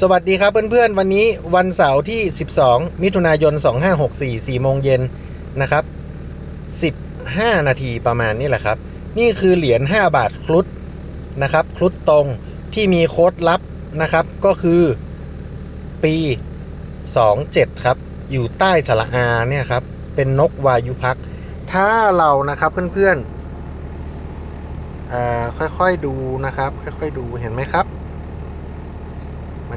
สวัสดีครับเพื่อนๆ วันนี้วันเสาร์ที่ 12 มิถุนายน 2564 4โมงเย็นนะครับ 15 นาทีประมาณนี้แหละครับ นี่คือเหรียญ 5 บาทครุฑนะครับครุฑตรงที่มีโค้ดลับนะครับก็คือปี 27 ครับ อยู่ใต้สระอาเนี่ยครับ เป็นนกวายุพัก ถ้าเรานะครับเพื่อนๆอ่าค่อยๆดูนะครับ ค่อยๆดูเห็นไหมครับ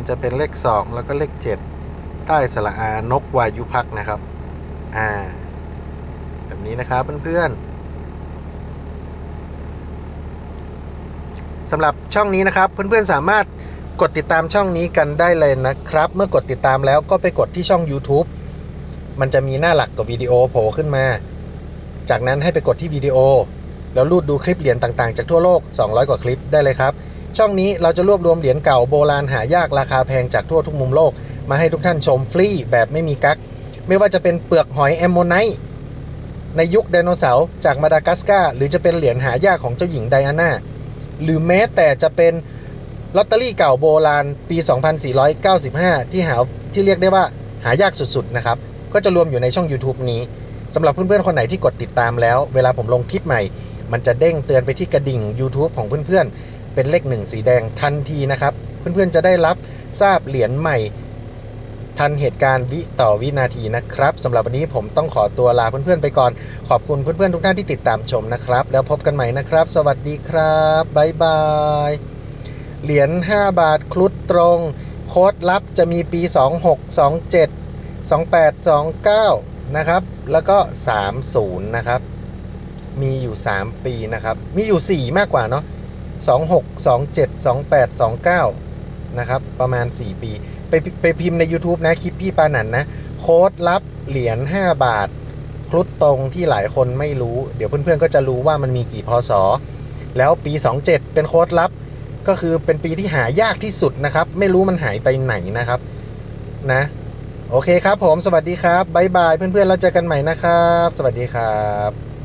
จะเป็นเลข 2 แล้วก็เลข 7 ใต้สระอานกวายุพักนะครับ อ่า แบบนี้นะครับเพื่อนๆสำหรับช่องนี้นะครับเพื่อนๆสามารถกดติดตามช่องนี้กันได้เลยนะครับ เมื่อกดติดตามแล้วก็ไปกดที่ช่อง YouTube มันจะมีหน้าหลักกับวิดีโอโผล่ขึ้นมา จากนั้นให้ไปกดที่วิดีโอ แล้วรูดดูคลิปเหรียญต่างๆ จากทั่วโลก 200 กว่าคลิปได้เลยครับ ช่องนี้เราจะรวบรวมเหรียญเก่าโบราณหายากราคาแพงจากทั่วทุกมุมโลก มาให้ทุกท่านชมฟรีแบบไม่มีกักไม่ว่าจะเป็นเปลือกหอยแอมโมไนต์ในยุคไดโนเสาร์จากมาดากัสการ์หรือจะเป็นเหรียญหายากของเจ้าหญิงไดอาน่าหรือแม้แต่จะเป็นลอตเตอรี่เก่าโบราณปี 2495 ที่หาที่เรียกได้ว่าหายากสุดๆนะครับ ก็จะรวมอยู่ในช่อง YouTube นี้สำหรับเพื่อนๆ คนไหนที่กดติดตามแล้ว เวลาผมลงคลิปใหม่ มันจะเด้งเตือนไปที่กระดิ่ง YouTube ของเพื่อนๆ เป็นเลขหนึ่งสีแดงทันทีนะครับ เพื่อนๆจะได้รับทราบเหรียญใหม่ ทันเหตุการณ์วิต่อวินาทีนะครับสำหรับวันนี้ผมต้องขอตัวลาเพื่อนๆไปก่อน ขอบคุณเพื่อนๆทุกท่านที่ติดตามชมนะครับ แล้วพบกันใหม่นะครับ สวัสดีครับบ๊ายบายเหรียญ5บาทครุฑตรง โค้ดลับจะมีปี 26 27 28 29 นะครับ แล้วก็ 30 นะครับ มีอยู่ 3 ปีนะครับ มีอยู่ 4 มากกว่าเนาะ 26 27 28 29 นะครับ ประมาณ 4 ปี ไปไปพิมพ์ใน YouTube นะ คลิปพี่ปานันนะ โค้ดลับเหรียญ 5 บาทครุฑตรงที่หลายคนไม่รู้ เดี๋ยวเพื่อนๆ ก็จะรู้ว่ามันมีกี่พศ แล้วปี 27 เป็นโค้ดลับ ก็คือเป็นปีที่หายากที่สุดนะครับ ไม่รู้มันหายไปไหนนะครับ นะ โอเคครับผม สวัสดีครับ บ๊ายบาย เพื่อนๆ เราเจอกันใหม่นะครับ สวัสดีครับ